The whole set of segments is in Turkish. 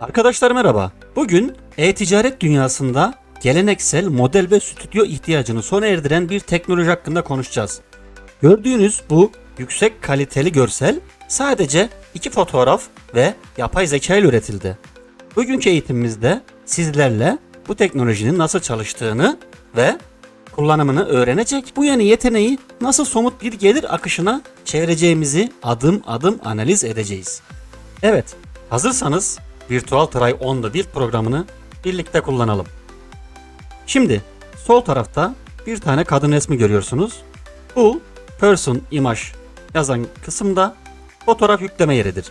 Arkadaşlar merhaba. Bugün e-ticaret dünyasında geleneksel model ve stüdyo ihtiyacını sona erdiren bir teknoloji hakkında konuşacağız. Gördüğünüz bu yüksek kaliteli görsel sadece iki fotoğraf ve yapay zeka ile üretildi. Bugünkü eğitimimizde sizlerle bu teknolojinin nasıl çalıştığını ve kullanımını öğrenecek, bu yeni yeteneği nasıl somut bir gelir akışına çevireceğimizi adım adım analiz edeceğiz. Evet, hazırsanız Virtual Try on the programını birlikte kullanalım. Şimdi sol tarafta bir tane kadın resmi görüyorsunuz. Bu person image yazan kısımda fotoğraf yükleme yeridir.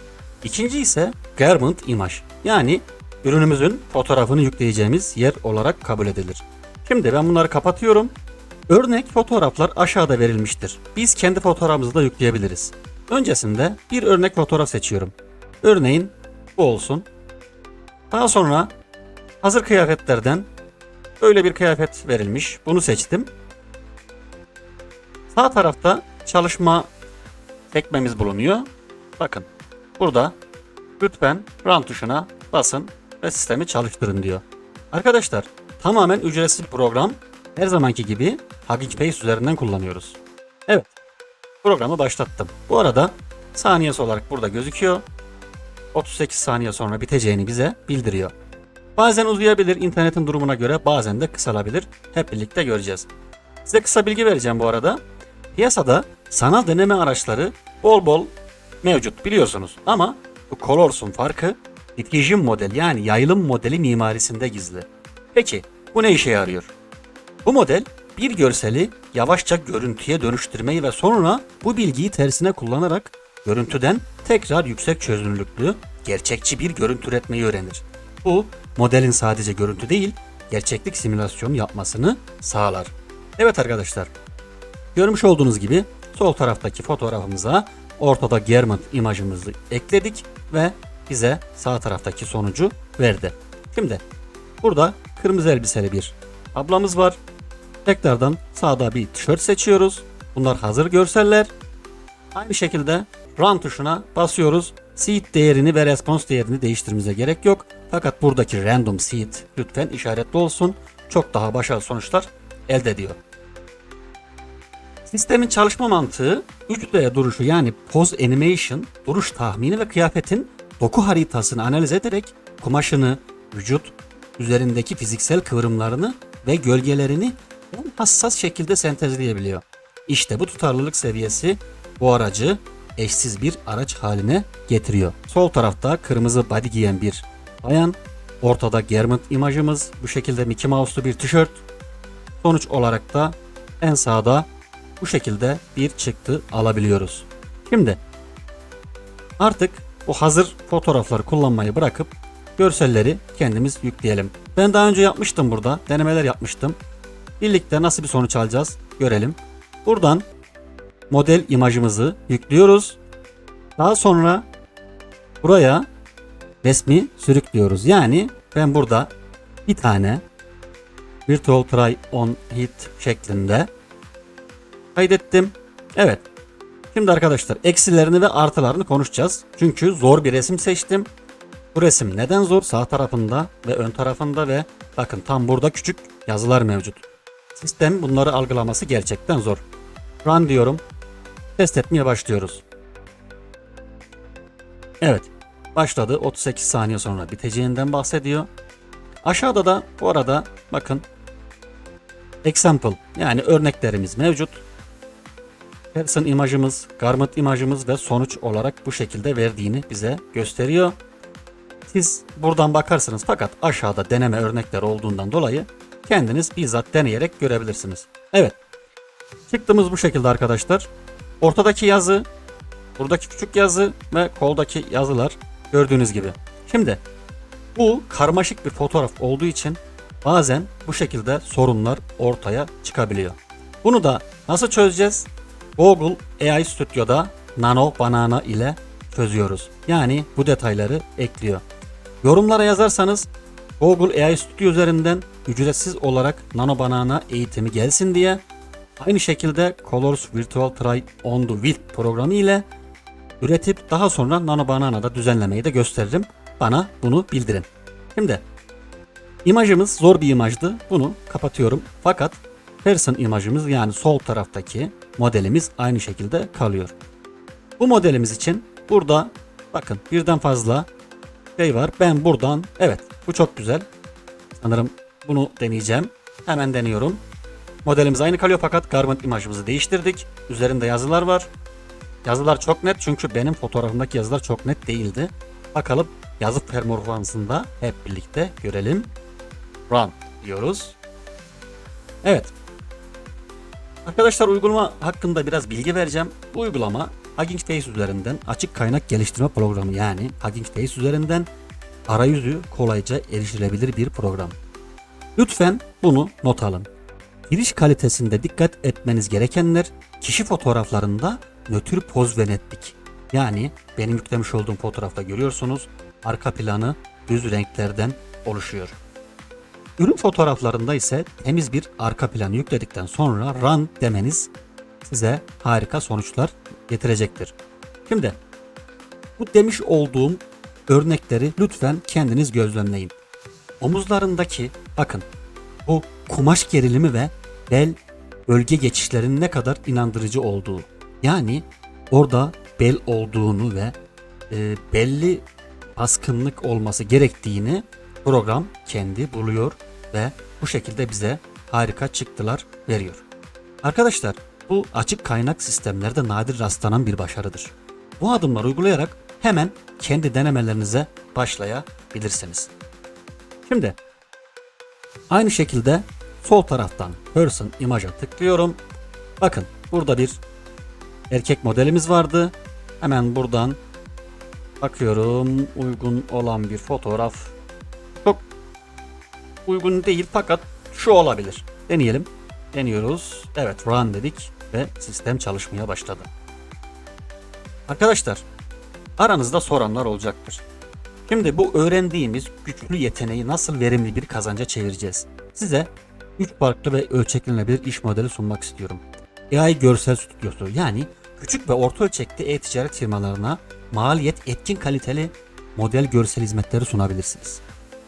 İkinci ise garment image yani ürünümüzün fotoğrafını yükleyeceğimiz yer olarak kabul edilir. Şimdi ben bunları kapatıyorum. Örnek fotoğraflar aşağıda verilmiştir. Biz kendi fotoğrafımızı da yükleyebiliriz. Öncesinde bir örnek fotoğraf seçiyorum. Örneğin bu olsun. Daha sonra hazır kıyafetlerden böyle bir kıyafet verilmiş. Bunu seçtim. Sağ tarafta çalışma sekmemiz bulunuyor. Bakın burada lütfen run tuşuna basın ve sistemi çalıştırın diyor. Arkadaşlar tamamen ücretsiz program. Her zamanki gibi Hugging Face üzerinden kullanıyoruz. Evet programı başlattım. Bu arada saniyesi olarak burada gözüküyor. 38 saniye sonra biteceğini bize bildiriyor. Bazen uzayabilir internetin durumuna göre bazen de kısalabilir. Hep birlikte göreceğiz. Size kısa bilgi vereceğim bu arada. Piyasada sanal deneme araçları bol bol mevcut biliyorsunuz. Ama bu Colors'un farkı diffusion model yani yayılım modeli mimarisinde gizli. Peki bu ne işe yarıyor? Bu model bir görseli yavaşça görüntüye dönüştürmeyi ve sonra bu bilgiyi tersine kullanarak görüntüden tekrar yüksek çözünürlüklü, gerçekçi bir görüntü üretmeyi öğrenir. Bu modelin sadece görüntü değil, gerçeklik simülasyonu yapmasını sağlar. Evet arkadaşlar, görmüş olduğunuz gibi sol taraftaki fotoğrafımıza ortada German imajımızı ekledik ve bize sağ taraftaki sonucu verdi. Şimdi burada kırmızı elbiseli bir ablamız var. Tekrardan sağda bir tişört seçiyoruz. Bunlar hazır görseller. Aynı şekilde Run tuşuna basıyoruz. Seed değerini ve response değerini değiştirmemize gerek yok. Fakat buradaki random seed lütfen işaretli olsun. Çok daha başarılı sonuçlar elde ediyor. Sistemin çalışma mantığı 3D duruşu yani pose animation, duruş tahmini ve kıyafetin doku haritasını analiz ederek kumaşını, vücut, üzerindeki fiziksel kıvrımlarını ve gölgelerini en hassas şekilde sentezleyebiliyor. İşte bu tutarlılık seviyesi bu aracı eşsiz bir araç haline getiriyor. Sol tarafta kırmızı body giyen bir bayan, ortada Germant imajımız, bu şekilde Mickey Mouse'lu bir tişört. Sonuç olarak da en sağda bu şekilde bir çıktı alabiliyoruz. Şimdi artık bu hazır fotoğrafları kullanmayı bırakıp görselleri kendimiz yükleyelim. Ben daha önce yapmıştım burada. Denemeler yapmıştım. Birlikte nasıl bir sonuç alacağız görelim. Buradan model imajımızı yüklüyoruz. Daha sonra buraya resmi sürüklüyoruz. Yani ben burada bir tane Virtual Try on Hit şeklinde kaydettim. Evet. Şimdi arkadaşlar eksilerini ve artılarını konuşacağız. Çünkü zor bir resim seçtim. Bu resim neden zor? Sağ tarafında ve ön tarafında ve bakın tam burada küçük yazılar mevcut. Sistem bunları algılaması gerçekten zor. Run diyorum. Test etmeye başlıyoruz. Evet. Başladı. 38 saniye sonra biteceğinden bahsediyor. Aşağıda da bu arada bakın example yani örneklerimiz mevcut. Person imajımız, garment imajımız ve sonuç olarak bu şekilde verdiğini bize gösteriyor. Siz buradan bakarsınız fakat aşağıda deneme örnekleri olduğundan dolayı kendiniz bizzat deneyerek görebilirsiniz. Evet. Çıktığımız bu şekilde arkadaşlar. Ortadaki yazı, buradaki küçük yazı ve koldaki yazılar gördüğünüz gibi. Şimdi bu karmaşık bir fotoğraf olduğu için bazen bu şekilde sorunlar ortaya çıkabiliyor. Bunu da nasıl çözeceğiz? Google AI Studio'da Nano Banana ile çözüyoruz. Yani bu detayları ekliyor. Yorumlara yazarsanız Google AI Studio üzerinden ücretsiz olarak Nano Banana eğitimi gelsin diye aynı şekilde Colors Virtual Try on the Wild programı ile üretip daha sonra Nano Banana'da düzenlemeyi de gösteririm. bana bunu bildirin. Şimdi imajımız zor bir imajdı. Bunu kapatıyorum. Fakat person imajımız yani sol taraftaki modelimiz aynı şekilde kalıyor. Bu modelimiz için burada bakın birden fazla şey var. Ben buradan evet bu çok güzel. Sanırım bunu deneyeceğim. Hemen deniyorum. Modelimiz aynı kalıyor fakat garment imajımızı değiştirdik. Üzerinde yazılar var. Yazılar çok net çünkü benim fotoğrafımdaki yazılar çok net değildi. Bakalım yazı performansında hep birlikte görelim. Run diyoruz. Evet. Arkadaşlar uygulama hakkında biraz bilgi vereceğim. Bu uygulama Hugging Face üzerinden açık kaynak geliştirme programı yani Hugging Face üzerinden arayüzü kolayca erişilebilir bir program. Lütfen bunu not alın. Giriş kalitesinde dikkat etmeniz gerekenler kişi fotoğraflarında nötr poz ve netlik. Yani benim yüklemiş olduğum fotoğrafta görüyorsunuz arka planı düz renklerden oluşuyor. Ürün fotoğraflarında ise temiz bir arka plan yükledikten sonra run demeniz size harika sonuçlar getirecektir. Şimdi bu demiş olduğum örnekleri lütfen kendiniz gözlemleyin. Omuzlarındaki bakın bu kumaş gerilimi ve bel bölge geçişlerinin ne kadar inandırıcı olduğu. Yani orada bel olduğunu ve e, belli baskınlık olması gerektiğini program kendi buluyor ve bu şekilde bize harika çıktılar veriyor. Arkadaşlar bu açık kaynak sistemlerde nadir rastlanan bir başarıdır. Bu adımları uygulayarak hemen kendi denemelerinize başlayabilirsiniz. Şimdi aynı şekilde sol taraftan person imaja tıklıyorum. Bakın burada bir erkek modelimiz vardı. Hemen buradan bakıyorum uygun olan bir fotoğraf. Çok uygun değil fakat şu olabilir. Deneyelim. Deniyoruz. Evet run dedik ve sistem çalışmaya başladı. Arkadaşlar aranızda soranlar olacaktır. Şimdi bu öğrendiğimiz güçlü yeteneği nasıl verimli bir kazanca çevireceğiz? Size 3 farklı ve ölçeklenebilir iş modeli sunmak istiyorum. AI Görsel Stüdyosu yani küçük ve orta ölçekli e-ticaret firmalarına maliyet etkin kaliteli model görsel hizmetleri sunabilirsiniz.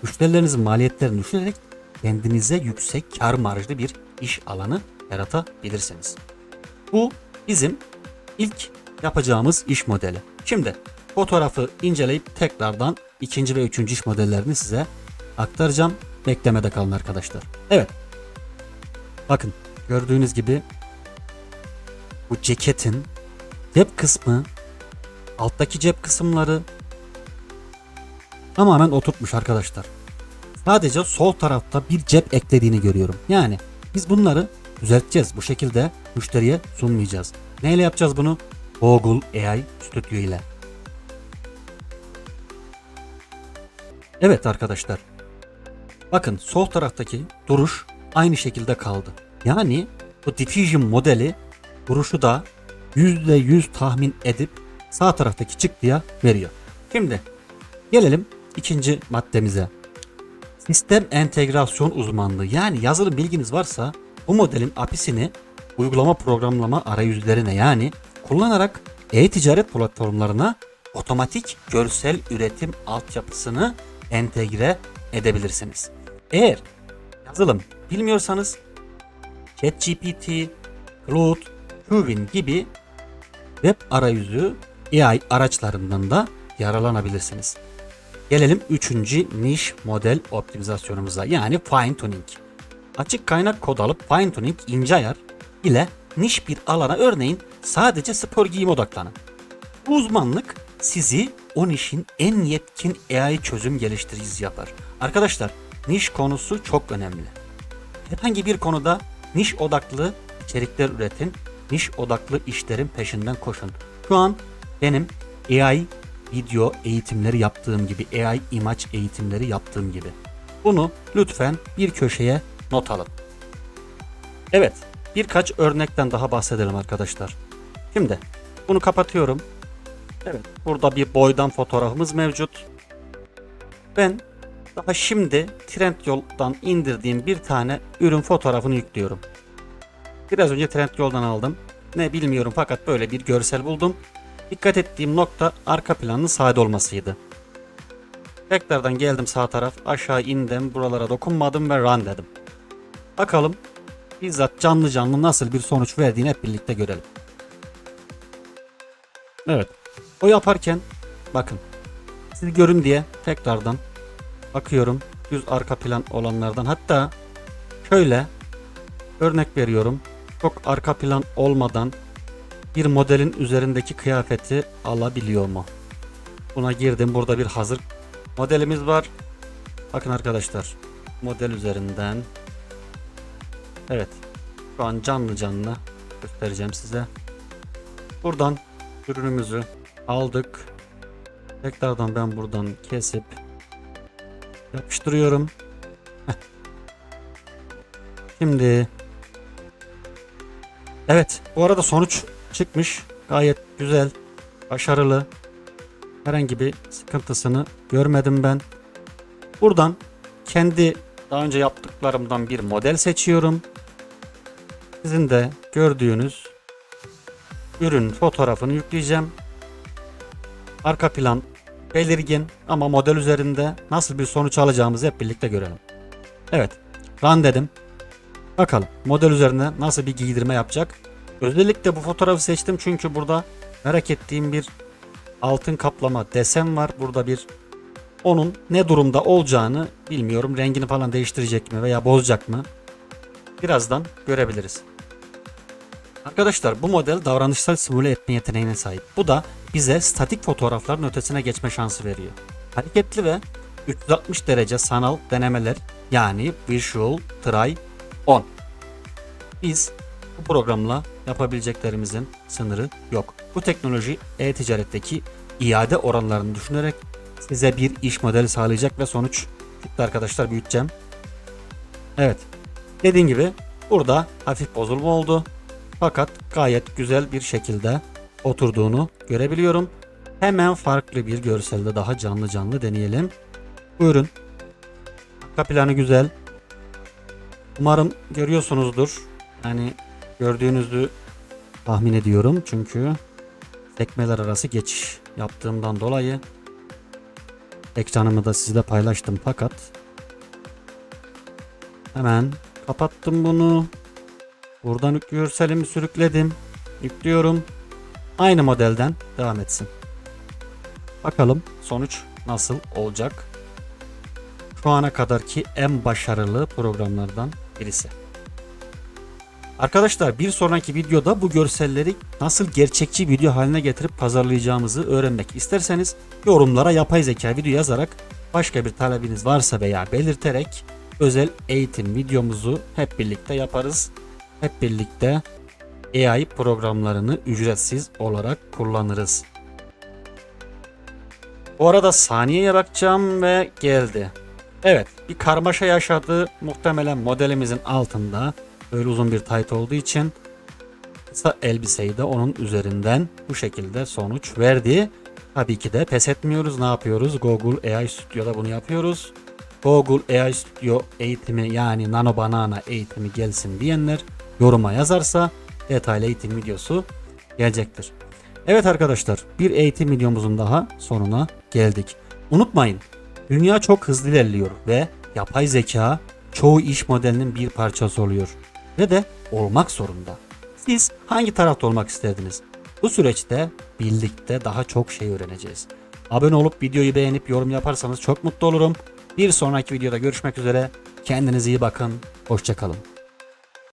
Müşterilerinizin maliyetlerini düşürerek kendinize yüksek kar marjlı bir iş alanı yaratabilirsiniz. Bu bizim ilk yapacağımız iş modeli. Şimdi fotoğrafı inceleyip tekrardan ikinci ve üçüncü iş modellerini size aktaracağım. Beklemede kalın arkadaşlar. Evet. Bakın gördüğünüz gibi bu ceketin cep kısmı alttaki cep kısımları tamamen oturtmuş arkadaşlar. Sadece sol tarafta bir cep eklediğini görüyorum. Yani biz bunları düzelteceğiz. Bu şekilde müşteriye sunmayacağız. Neyle yapacağız bunu? Google AI Studio ile. Evet arkadaşlar. Bakın sol taraftaki duruş aynı şekilde kaldı. Yani bu diffusion modeli duruşu da %100 tahmin edip sağ taraftaki çıktıya veriyor. Şimdi gelelim ikinci maddemize. Sistem entegrasyon uzmanlığı yani yazılım bilginiz varsa bu modelin API'sini uygulama programlama arayüzlerine yani kullanarak e-ticaret platformlarına otomatik görsel üretim altyapısını entegre edebilirsiniz. Eğer yazılım bilmiyorsanız ChatGPT, Claude, Huvin gibi web arayüzü AI araçlarından da yararlanabilirsiniz. Gelelim üçüncü niş model optimizasyonumuza yani fine tuning. Açık kaynak kod alıp fine tuning ince ayar ile niş bir alana örneğin sadece spor giyim odaklanın. Bu uzmanlık sizi o nişin en yetkin AI çözüm geliştiricisi yapar. Arkadaşlar niş konusu çok önemli. Herhangi bir konuda niş odaklı içerikler üretin, niş odaklı işlerin peşinden koşun. Şu an benim AI video eğitimleri yaptığım gibi, AI imaj eğitimleri yaptığım gibi. Bunu lütfen bir köşeye not alın. Evet, birkaç örnekten daha bahsedelim arkadaşlar. Şimdi bunu kapatıyorum. Evet, burada bir boydan fotoğrafımız mevcut. Ben daha şimdi Trendyol'dan indirdiğim bir tane ürün fotoğrafını yüklüyorum. Biraz önce Trendyol'dan aldım. Ne bilmiyorum fakat böyle bir görsel buldum. Dikkat ettiğim nokta arka planın sade olmasıydı. Tekrardan geldim sağ taraf. Aşağı indim. Buralara dokunmadım ve run dedim. Bakalım bizzat canlı canlı nasıl bir sonuç verdiğini hep birlikte görelim. Evet. O yaparken bakın. Siz görün diye tekrardan bakıyorum. Düz arka plan olanlardan. Hatta şöyle örnek veriyorum. Çok arka plan olmadan bir modelin üzerindeki kıyafeti alabiliyor mu? Buna girdim. Burada bir hazır modelimiz var. Bakın arkadaşlar. Model üzerinden. Evet. Şu an canlı canlı göstereceğim size. Buradan ürünümüzü aldık. Tekrardan ben buradan kesip yapıştırıyorum. Şimdi Evet, bu arada sonuç çıkmış. Gayet güzel, başarılı. Herhangi bir sıkıntısını görmedim ben. Buradan kendi daha önce yaptıklarımdan bir model seçiyorum. Sizin de gördüğünüz ürün fotoğrafını yükleyeceğim. Arka plan belirgin ama model üzerinde nasıl bir sonuç alacağımızı hep birlikte görelim. Evet, run dedim. Bakalım model üzerine nasıl bir giydirme yapacak. Özellikle bu fotoğrafı seçtim çünkü burada merak ettiğim bir altın kaplama desen var. Burada bir onun ne durumda olacağını bilmiyorum. Rengini falan değiştirecek mi veya bozacak mı? Birazdan görebiliriz. Arkadaşlar bu model davranışsal simüle etme yeteneğine sahip. Bu da bize statik fotoğrafların ötesine geçme şansı veriyor. Hareketli ve 360 derece sanal denemeler yani Visual Try On. Biz bu programla yapabileceklerimizin sınırı yok. Bu teknoloji e-ticaretteki iade oranlarını düşünerek size bir iş modeli sağlayacak ve sonuç çıktı arkadaşlar büyüteceğim. Evet. Dediğim gibi burada hafif bozulma oldu. Fakat gayet güzel bir şekilde oturduğunu görebiliyorum. Hemen farklı bir görselde daha canlı canlı deneyelim. Buyurun. Arka planı güzel. Umarım görüyorsunuzdur. Yani gördüğünüzü tahmin ediyorum. Çünkü sekmeler arası geçiş yaptığımdan dolayı ekranımı da sizle paylaştım fakat hemen kapattım bunu. Buradan görselimi sürükledim. Yüklüyorum. Aynı modelden devam etsin. Bakalım sonuç nasıl olacak. Şu ana kadarki en başarılı programlardan birisi. Arkadaşlar bir sonraki videoda bu görselleri nasıl gerçekçi video haline getirip pazarlayacağımızı öğrenmek isterseniz yorumlara yapay zeka video yazarak başka bir talebiniz varsa veya belirterek özel eğitim videomuzu hep birlikte yaparız. Hep birlikte AI programlarını ücretsiz olarak kullanırız. Bu arada saniyeye bakacağım ve geldi. Evet bir karmaşa yaşadı muhtemelen modelimizin altında böyle uzun bir tayt olduğu için kısa elbiseyi de onun üzerinden bu şekilde sonuç verdi. Tabii ki de pes etmiyoruz. Ne yapıyoruz? Google AI Studio'da bunu yapıyoruz. Google AI Studio eğitimi yani Nano Banana eğitimi gelsin diyenler yoruma yazarsa detaylı eğitim videosu gelecektir. Evet arkadaşlar bir eğitim videomuzun daha sonuna geldik. Unutmayın dünya çok hızlı ilerliyor ve yapay zeka çoğu iş modelinin bir parçası oluyor ve de olmak zorunda. Siz hangi tarafta olmak isterdiniz? Bu süreçte birlikte daha çok şey öğreneceğiz. Abone olup videoyu beğenip yorum yaparsanız çok mutlu olurum. Bir sonraki videoda görüşmek üzere. Kendinize iyi bakın. Hoşçakalın.